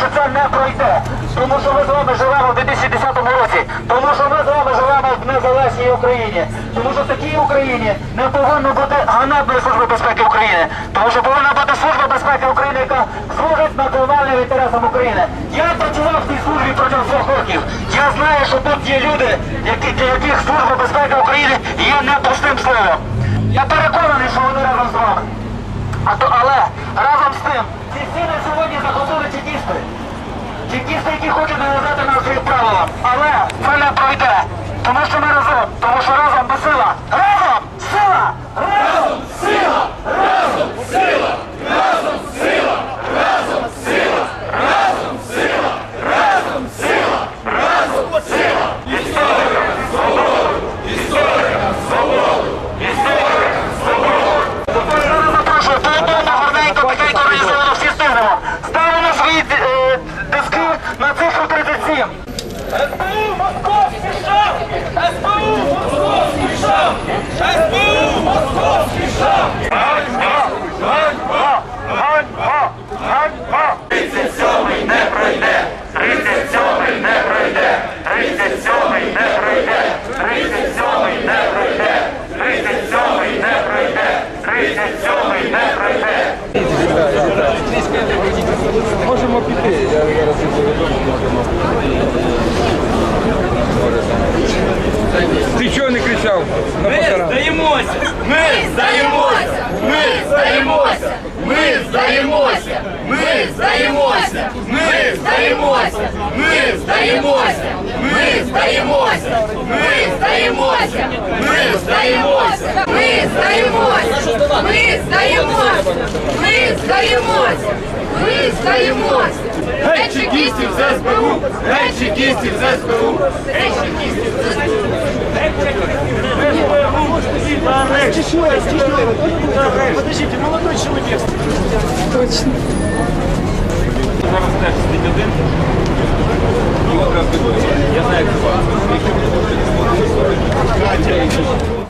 що це не пройде. Тому що ми з вами живемо в 2010 році, тому що ми з вами живемо в незалежній Україні, тому що в такій Україні не повинно бути ганебної служби безпеки України, тому що повинна бути служба безпеки України, яка служить національним інтересам України. Я працював в цій службі протягом двох років. Я знаю, що тут є люди, які, для яких служба безпеки України є непростим словом. Я переконаний, що вони разом з вами. А то, але разом з тим, ці всі Чекісти, які хочуть нав'язати нам своїх правилам. Але це не пройде. Тому що ми разом. Тому що разом ми! Сила! Разом! Сила! Разом! Сила! Разом! Сила! Разом! Сила! Разом! Сила! Разом! Сила! Разом! Сила! Історія! Свободу! Історія! Свободу! Історія! Свободу! Зараз запрошую по одному гарненько, тихенько організовано всі стигнемо. Ставимо свої е, диски на цифру 37. СБУ! Ганьба! 37-й не пройде! 37-й не пройде! 37-й не пройде! 37-й не пройде! 37-й не пройде! 37-й не пройде! Можемо піти, я зараз похорон? Здаємося! Ми здаємося! Ми здаємося! Ми здаємося! Ми здаємося! Ми здаємося! Ми здаємося! Ми здаємося! Ми здаємося! Ми здаємося! Ми здаємося! Ми здаємося! Ми здаємося! Ми здаємося! Геть чекістів з СБУ! Геть чекістів з СБУ! Геть чекістів з СБУ! Подождите, молодой человек! Зараз теж сидить один.